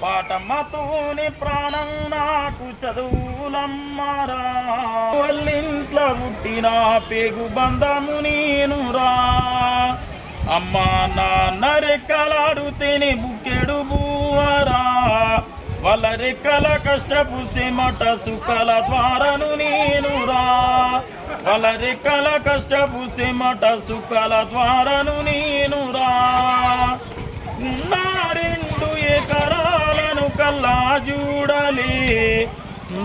పాటమ్మతోనే ప్రాణం నాకు చదువులమ్మరా వాళ్ళింట్లో పుట్టిన పేగు బంధము నేనురా అమ్మా నాన్న రెక్కలాడుతేనే బుక్కెడు బూవరా వాళ్ళ రెక్కల కష్టపు సిమట సుఖల ద్వారను నేనురా వాళ్ళ రెక్కల కష్టపు సిమట సుఖల ద్వారను నేనురా నా రెండు ఎకరాలను కల్లా చూడాలి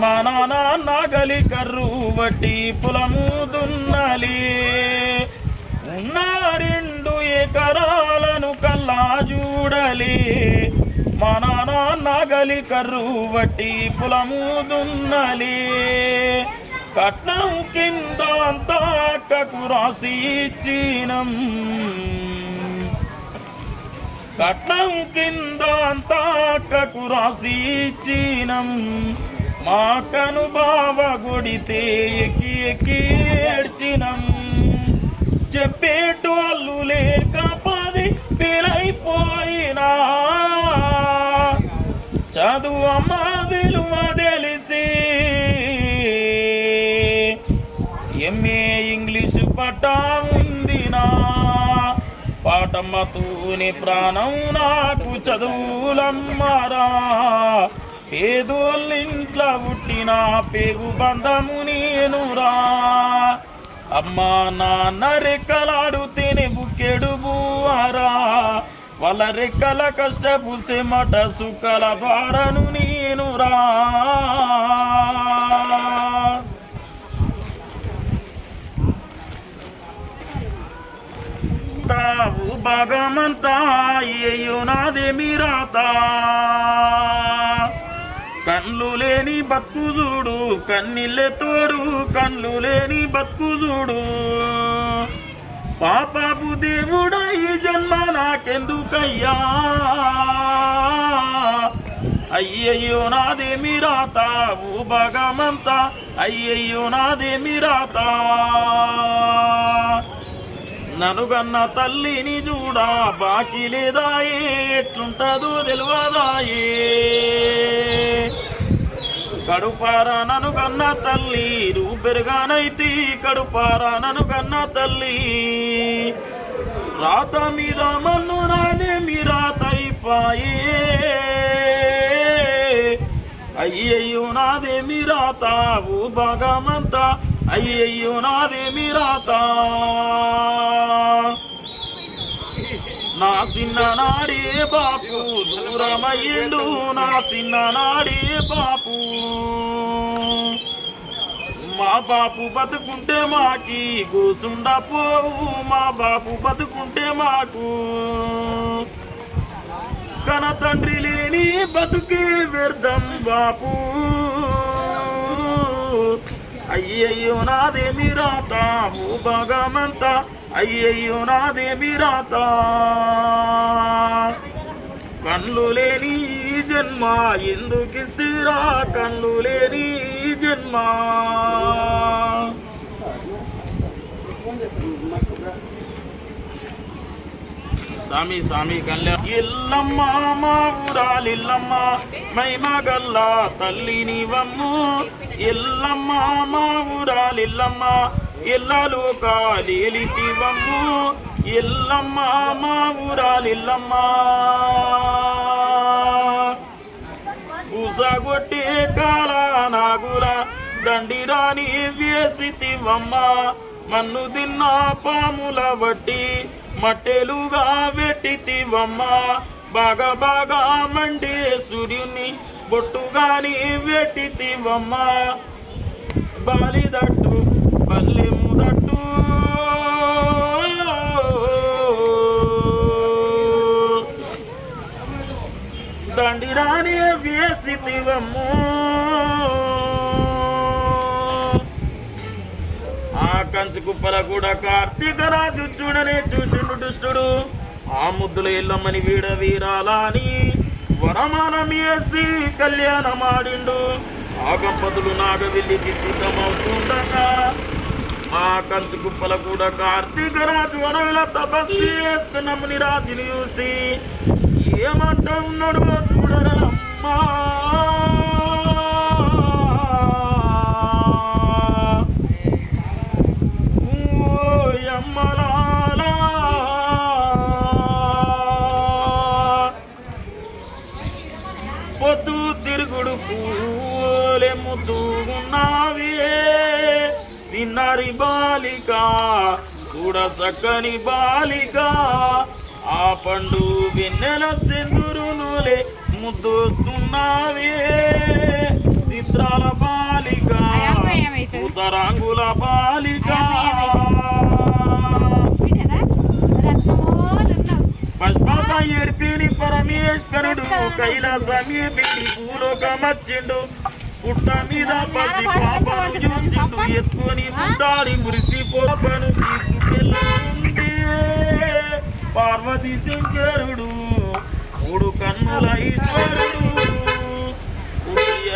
మా నాన్న నగలి కర్రు బట్టి పొలము దున్నలి. ఉన్న రెండు ఎకరాలను కల్లా చూడలే మా నాన్న నగలి కర్రు బట్టి పొలము కట్నం కింద అంతా అక్కకు రాసి ఇచ్చినం. కట్నం కింద అంతా అక్కకు రాసి ఇచ్చినం. మాకను బావ గుడితే ఎక్కి ఎక్కి ఏడ్చినం. చెప్పేటోళ్ళు లేక పది పిలైపోయినా చదువు అమ్మ విలువ తెలిసి ఎంఏ ఇంగ్లీషు పట్టా ఉందినా. పాటమ్మతూని ప్రాణం నాకు చదువులమ్మరా. పేదోళ్ళింట్లో పుట్టిన పేగు బంధము నేనురా. అమ్మా నాన్న రెక్కలాడుతేనే బుక్కెడు బువారా వాళ్ళ రెక్కల కష్టపు సెమట సుక్కల ద్వారను నేనురా తావు భగమంతా అయ్యో నాదేమి రాత కళ్ళు లేని బతుకు చూడు కన్నీళ్ళే తోడు కళ్ళు లేని బతుకు చూడు. పాపపు దేవుడా ఈ జన్మ నాకెందుకయ్యా? అయ్యయ్యో నాదేమి రాత ఓ భగమంతా అయ్యయ్యో నాదేమి రాత. ననుగన్న తల్లిని చూడా బాకీ లేదాయే ఎట్లుంటదో తెలియదాయే కడుపారా నను కన్న తల్లి రూపెరుగానైతి కడుపార నను కన్న తల్లి. రాత మీద మన్ను రానే మీ రాత అయిపాయే అయ్యయ్యో నాదేమి రాత ఓ భగమంతా అయ్యయ్యో నాదేమి రాత నా చిన్న నాడే బాపు దూరమయ్యిండు నా చిన్న నాడే బాపు. మా బాపు బతుకుంటే మాకి కూసుండ పోవు మా బాపు బతుకుంటే మాకు. కన తండ్రి లేని బతుకే వ్యర్థం బాపు. అయ్యయ్యో నాదేమి రాత భూభాగమంతా భగమంతా అయ్యయ్యో నాదేమి రాత కళ్ళు లేని ఈ జన్మ ఎందుకు ఇస్తీరా కళ్ళు లేని ఈ జన్మ స్వామి స్వామి కళ్యాణ్ ఇల్లమ్మ మా ఊరాలిల్లమ్మ మైమగల్ల తల్లి నీవమ్ము ఇల్లమ్మ మా ఊరాలిల్లమ్మ ఇల్లలు కాలితివమ్ము ఇల్లమ్మ మా ఊరాలిల్లమ్మ. పూసగొట్టే కాల దండిరాని వేసితివమ్మ మన్ను తిన్న పాముల వట్టి మట్టెలుగా వెట్టితివమ్మ బాగా బాగా మండే సూర్యుని బొట్టుగాని వెట్టితివమ్మ బాలిదట్టు దండిరాని వేసితివమ్ము ఆ కంచు కుప్పల కూడా కార్తీక రాజు చూడనే చూసిండు దుష్టుడు. ఆ ముద్దుల ఇల్లమ్మని వీడ వీరాలని వరమానం వేసి కళ్యాణమాడిండు. ఆ గంపతులు నాగవెల్లికి సిద్ధమవుతుండగా ఆ కంచు కుప్పల కూడా కార్తీక రాజు అడవిల తపస్సు చేస్తున్న ముని రాజుని చూసి ఏమంటా ఉన్నాడు చూడరా అమ్మా పొద్దు తిరుగుడు పూలే ముద్దుగున్నావే చిన్నారి బాలిక చూడ చక్కని బాలిక. ఆ పండు వెన్నెల సెందురునులే ముద్దొస్తున్నావే. చిత్రాల బాలిక? ఉత్తరాంగుల బాలిక. పశ్పాత ఏర్పిని పరమేశ్వరుడు కైలాసమి బిడి భూలోకమచ్చిండు పుట్ట మీద పసి పాపను చూసిండు ఎత్తుకొని ముట్టాడి మురిసి పోపను తీసుకెళ్ళుంది పార్వతి శంకరుడు మూడు కన్నుల ఈశ్వరుడు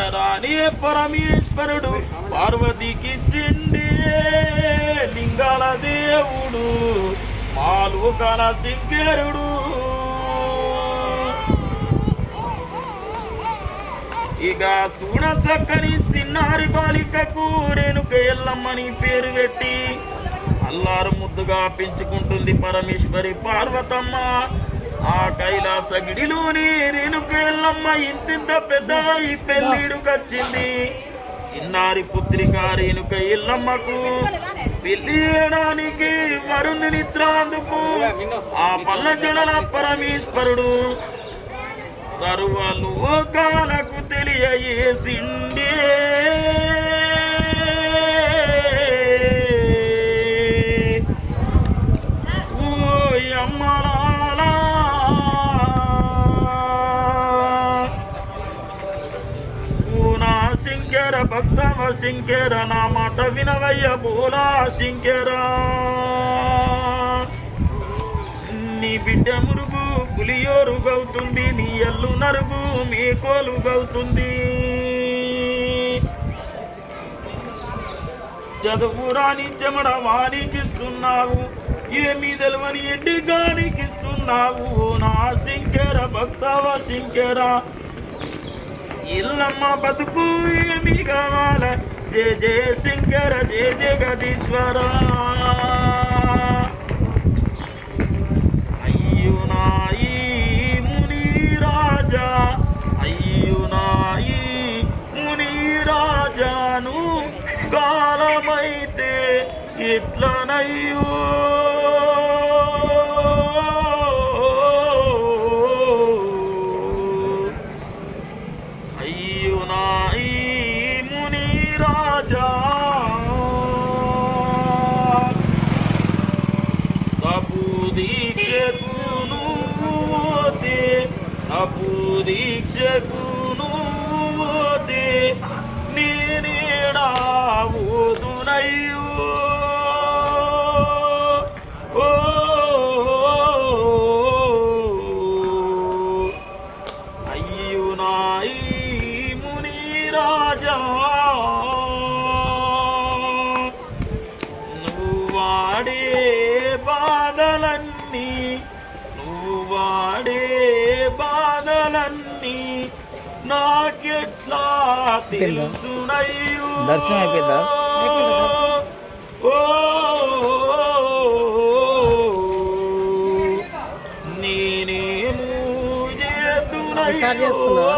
రాని పరమేశ్వరుడు పార్వతికి చిండి లింగాల దేవుడు పాలు కల శంకరుడు ఇక చూడ సక్కని చిన్నారి బాలికకు రేణుక ఎల్లమ్మని పేరు పెట్టి అల్లారు ముద్దుగా పెంచుకుంటుంది పరమేశ్వరి పార్వతమ్మ. ఆ కైలాస గిడిలోని రేణుక ఇంతింత పెద్ద ఈ పెళ్ళిడుకొచ్చింది చిన్నారి పుత్రిక రేణుక ఎల్లమ్మకు పెళ్ళియడానికి వరుణ్ నిద్రాందుకు ఆ పల్ల జడల పరమేశ్వరుడు. సర్వలోకాలకు తెలియజేసిండే. సింకేర నా మాట వినవయ్య బోలా సింకేరా నీ బిడ్డ మురుగు పులియోరుగవుతుంది నీ ఎల్లు నరుగు మేకోలుగవుతుంది చదువు రాని చెమడ వానికిస్తున్నావు ఏమీ తెలవని ఎండి గానికిస్తున్నావు నా సింకేర భక్తవ సింకేరా ఇల్లమ్మ బతుకు ఏమి కావాల? జయ జయ శంకర జయ జగదీశ్వర అయ్యో నాయి ముని రాజా అయ్యో నాయి ముని రాజాను కాలమైతే ఎట్లనయ్యో వాడే బాధలన్నీ నాకెట్లా తెలుసునయ్యో దర్శనం అయిపోయిందా? నేనేమో రికార్డ్ చేస్తున్నావా?